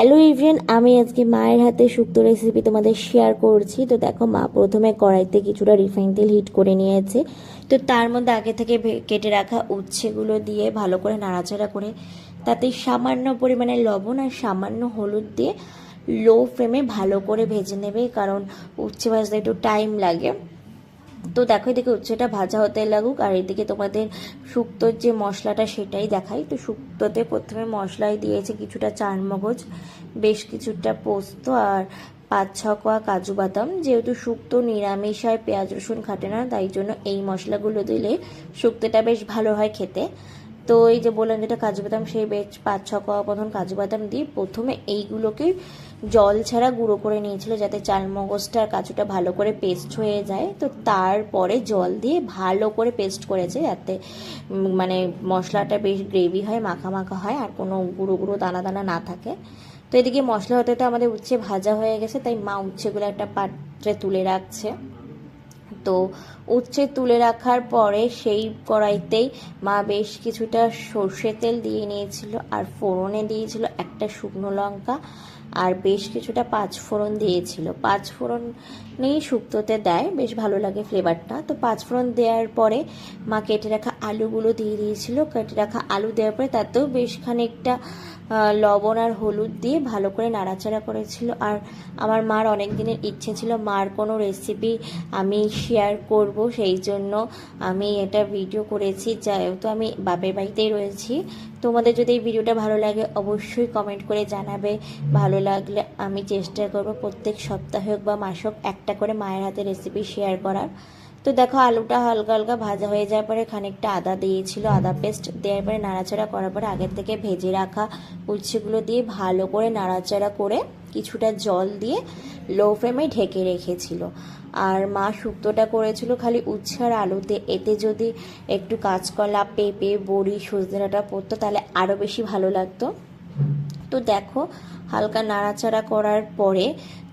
Hello everyone আমি আজকে মায়ের হাতে শুক্তো রেসিপি তোমাদের শেয়ার করছি। তো দেখো, মা প্রথমে কড়াইতে কিছুটা রিফাইন তেল হিট করে নিয়েছে। তো তার মধ্যে আগে থেকে কেটে রাখা উচ্ছেগুলো দিয়ে ভালো করে নাড়াচাড়া করে, তাতে সামান্য পরিমাণে লবণ আর সামান্য হলুদ দিয়ে লো ফ্লেমে ভালো করে ভেজে নেবে, কারণ উচ্ছে ভাজতে একটু টাইম লাগে। তো দেখো, এদিকে উচ্ছেটা ভাজা হতে লাগুক, আর এদিকে তোমাদের শুক্তোর যে মশলাটা সেটাই দেখাই। তো শুক্তোতে প্রথমে মশলায় দিয়েছে কিছুটা চারমগজ, বেশ কিছুটা পোস্ত আর পাঁচ ছ কোয়া কাজু বাদাম। যেহেতু শুক্তো নিরামিষ হয় পেঁয়াজ রসুন খাটে না, তাই জন্য এই মশলাগুলো দিলে শুক্তোটা বেশ ভালো হয় খেতে। তো এই যে বললাম যেটা কাজু বাদাম, সেই বেশ পাঁচ, ছ কোয়া মতন কাজু বাদাম দিয়ে প্রথমে এইগুলোকে জল ছাড়া গুঁড়ো করে নিয়েছিল যাতে চাল মগজটা আর কাজুটা ভালো করে পেস্ট হয়ে যায়। তো তারপরে জল দিয়ে ভালো করে পেস্ট করেছে যাতে মানে মশলাটা বেশ গ্রেভি হয়, মাখা মাখা হয় আর কোনো গুঁড়ো গুঁড়ো দানা দানা না থাকে। তো এদিকে মশলা হতে তো আমাদের উচ্ছে ভাজা হয়ে গেছে, তাই মা উচ্ছেগুলো একটা পাত্রে তুলে রাখছে। তো উচ্ছে তুলে রাখার পরে সেই কড়াইতেই মা বেশ কিছুটা সর্ষে তেল দিয়ে নিয়েছিল আর ফোড়নে দিয়েছিল একটা শুকনো লঙ্কা আর বেশ কিছুটা পাঁচ ফোড়ন দিয়েছিল। পাঁচ ফোড়ন নেই শুক্তোতে দেয়, বেশ ভালো লাগে ফ্লেভারটা। তো পাঁচ ফোড়ন দেওয়ার পরে মা কেটে রাখা আলুগুলো দিয়ে দিয়েছিল। কেটে রাখা আলু দেওয়ার পরে তাতেও বেশ খানিকটা লবণ আর হলুদ দিয়ে ভালো করে নাড়াচাড়া করেছিল। আর আমার মার অনেক দিনের ইচ্ছে ছিল, মার কোনো রেসিপি আমি শেয়ার করব, সেই জন্য আমি এটা ভিডিও করেছি। যেহেতু আমি বাপের বাড়িতেই রয়েছি। তোমাদের যদি এই ভিডিওটা ভালো লাগে, অবশ্যই কমেন্ট করে জানাবে। ভালো লাগলে আমি চেষ্টা করব প্রত্যেক সপ্তাহে হোক বা মাসে হোক, একটা করে মায়ের হাতে রেসিপি শেয়ার করার। তো দেখো আলুটা হালকা হালকা ভাজা হয়ে যাওয়ার পরে খানিকটা আদা দিয়েছিল, আদা পেস্ট দেওয়ার পরে নাড়াচাড়া করার পরে আগের থেকে ভেজে রাখা উচ্ছেগুলো দিয়ে ভালো করে নাড়াচাড়া করে কিছুটা জল দিয়ে লো ফ্লেমে ঢেকে রেখেছিল। আর মা শুক্তোটা করেছিল খালি উচ্ছে আর আলুতে। এতে যদি একটু কাঁচকলা, পেঁপে, বড়ি সজনে ডাঁটা পড়তো তাহলে আরও বেশি ভালো লাগতো। তো দেখো, হালকা নাড়াচাড়া করার পরে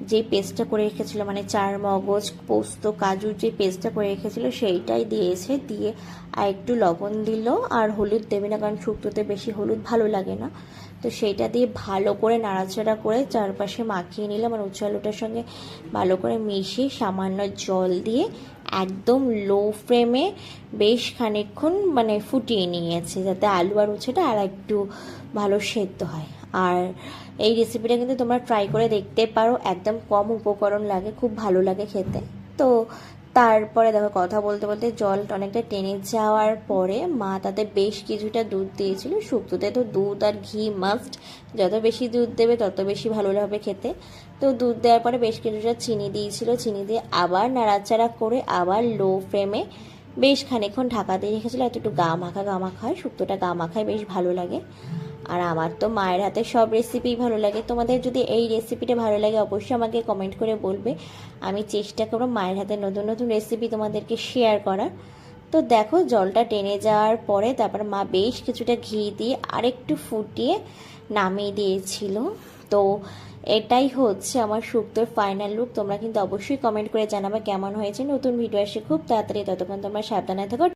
যে পেস্টটা করে রেখেছিল মানে চার মগজ, পোস্ত কাজুর যে পেস্টটা করে রেখেছিল, সেইটাই দিয়েছে দিয়ে আর একটু লবণ দিল। আর হলুদ দেবে না, কারণ শুক্তোতে বেশি হলুদ ভালো লাগে না। তো সেইটা দিয়ে ভালো করে নাড়াচাড়া করে চারপাশে মাখিয়ে নিলাম আর উচ্চ আলুটার সঙ্গে ভালো করে মিশিয়ে সামান্য জল দিয়ে একদম লো ফ্লেমে বেশ খানিকক্ষণ মানে ফুটিয়ে নিয়েছে, যাতে আলু আর উচ্ছেটা আর একটু ভালো সেদ্ধ হয়। আর এই রেসিপিটা কিন্তু তোমরা ট্রাই করে দেখতে পারো, একদম কম উপকরণ লাগে, খুব ভালো লাগে খেতে। তো তারপরে দেখো, কথা বলতে বলতে জল অনেকটা টেনে যাওয়ার পরে মা তাতে বেশ কিছুটা দুধ দিয়েছিল। শুক্তোতে তো দুধ আর ঘি মাস্ট যত বেশি দুধ দেবে, তত বেশি ভালো লাগবে খেতে। তো দুধ দেওয়ার পরে বেশ কিছুটা চিনি দিয়েছিল। চিনি দিয়ে আবার নাড়াচাড়া করে আবার লো ফ্লেমে বেশ খানিক্ষণ ঢাকা দিয়ে রেখেছিল। এত একটু গা মাখা গা মাখা হয়। শুক্তোটা গা মাখায় বেশ ভালো লাগে। আর আমার তো মায়ের হাতে সব রেসিপি ভালো লাগে। তোমাদের যদি এই রেসিপিটা ভালো লাগে, অবশ্যই আমাকে কমেন্ট করে বলবে। আমি চেষ্টা করব মায়ের হাতে নতুন নতুন রেসিপি তোমাদেরকে শেয়ার করার। তো দেখো, জলটা টেনে যাওয়ার পরে তারপর মা বেশ কিছুটা ঘি দিয়ে আরেকটু ফুটিয়ে নামিয়ে দিয়েছিল। তো এটাই হচ্ছে আমার শুক্তোর ফাইনাল লুক তোমরা কিন্তু অবশ্যই কমেন্ট করে জানাবে কেমন হয়েছে নতুন ভিডিও আসে খুব তাড়াতাড়ি। ততক্ষণ তোমরা সাবধানে থাকো।